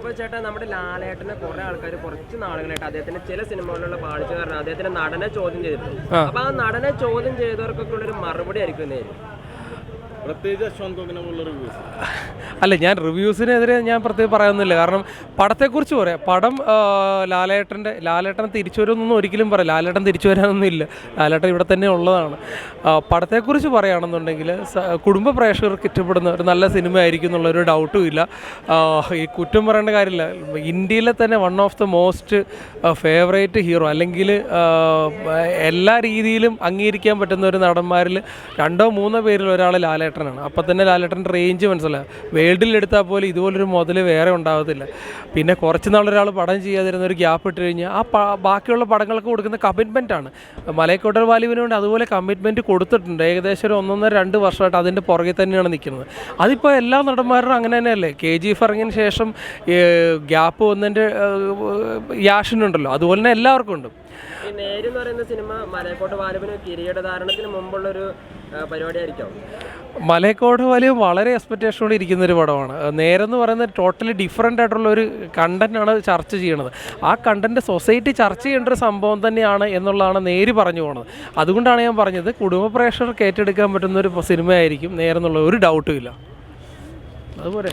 അപ്പൊ ചേട്ടാ നമ്മുടെ ലാലേട്ടനെ കുറെ ആൾക്കാർ കുറച്ച് നാളുകളായിട്ട് അദ്ദേഹത്തിന്റെ ചില സിനിമകളിലുള്ള പാളിച്ച കാരണം അദ്ദേഹത്തിന്റെ നടനെ ചോദ്യം ചെയ്തിട്ടുണ്ട്. അപ്പൊ ആ നടനെ ചോദ്യം ചെയ്തവർക്കൊക്കെ ഉള്ളൊരു മറുപടി ആയിരിക്കും അല്ല ഞാൻ റിവ്യൂസിനെതിരെ ഞാൻ പ്രത്യേകം പറയുന്നില്ല കാരണം പടത്തെക്കുറിച്ച് പറയാം. പടം ലാലേട്ടന്റെ ലാലേട്ടൻ തിരിച്ചു വരുമെന്നൊന്നും ഒരിക്കലും പറയാം. ലാലേട്ടൻ തിരിച്ചു വരാനൊന്നും ഇല്ല ലാലേട്ടൻ ഇവിടെ തന്നെ ഉള്ളതാണ്. പടത്തെക്കുറിച്ച് പറയുകയാണെന്നുണ്ടെങ്കിൽ കുടുംബ പ്രേക്ഷകർക്ക് ഇഷ്ടപ്പെടുന്ന ഒരു നല്ല സിനിമ ആയിരിക്കും എന്നുള്ളൊരു ഡൗട്ടും ഇല്ല. ഈ കുറ്റം പറയേണ്ട കാര്യമില്ല. ഇന്ത്യയിലെ തന്നെ one of the most favourite hero അല്ലെങ്കിൽ എല്ലാ രീതിയിലും അംഗീകരിക്കാൻ പറ്റുന്ന ഒരു നടന്മാരിൽ രണ്ടോ മൂന്നോ പേരിൽ ഒരാൾ ലാലേട്ടനാണ്. അപ്പം തന്നെ ലാലേട്ടന്റെ റേഞ്ച് മനസ്സിലായി. വേൾഡിൽ എടുത്താൽ പോലും ഇതുപോലൊരു മുതൽ വേറെ ഉണ്ടാകത്തില്ല പിന്നെ കുറച്ച് നാളൊരാൾ പടം ചെയ്യാതിരുന്ന ഒരു ഗ്യാപ്പ് ഇട്ട് കഴിഞ്ഞാൽ ആ ബാക്കിയുള്ള പടങ്ങൾക്ക് കൊടുക്കുന്ന കമ്മിറ്റ്മെന്റ് ആണ്. മലയക്കോട്ടർ വാലിവിന് വേണ്ടി അതുപോലെ കമ്മിറ്റ്മെന്റ് കൊടുത്തിട്ടുണ്ട്. ഏകദേശം ഒരു ഒന്നൊന്നര രണ്ട് വർഷമായിട്ട് അതിന്റെ പുറകെ തന്നെയാണ് നിൽക്കുന്നത്. അതിപ്പോൾ എല്ലാ നടന്മാരും അങ്ങനെ തന്നെയല്ലേ? കെ ജി എഫ് ഇറങ്ങിയതിന് ശേഷം ഗ്യാപ്പ് വന്നതിന്റെ യാഷനുണ്ടല്ലോ. അതുപോലെ തന്നെ എല്ലാവർക്കും ഉണ്ട്. ഈ നേര് എന്ന് പറയുന്ന സിനിമ മലയക്കോട്ട് വാലുവിന് കിരീടധാരണത്തിന് ധാരണത്തിന് ഒരു പരിപാടിയായിരിക്കും. മലയക്കോട് വലിയ വളരെ എക്സ്പെക്ടേഷനോട് ഇരിക്കുന്ന ഒരു പടമാണ്. നേരെന്ന് പറയുന്നത് ടോട്ടലി ഡിഫറെന്റ് ആയിട്ടുള്ള ഒരു കണ്ടന്റാണ് ചർച്ച ചെയ്യണത്. ആ കണ്ടന്റ് സൊസൈറ്റി ചർച്ച ചെയ്യേണ്ട ഒരു സംഭവം തന്നെയാണ് എന്നുള്ളതാണ് നേര് പറഞ്ഞു പോണത്. അതുകൊണ്ടാണ് ഞാൻ പറഞ്ഞത് കുടുംബ പ്രേക്ഷകർക്ക് ഏറ്റെടുക്കാൻ പറ്റുന്ന ഒരു സിനിമയായിരിക്കും നേരെന്നുള്ള ഒരു ഡൗട്ടും ഇല്ല. അതുപോലെ.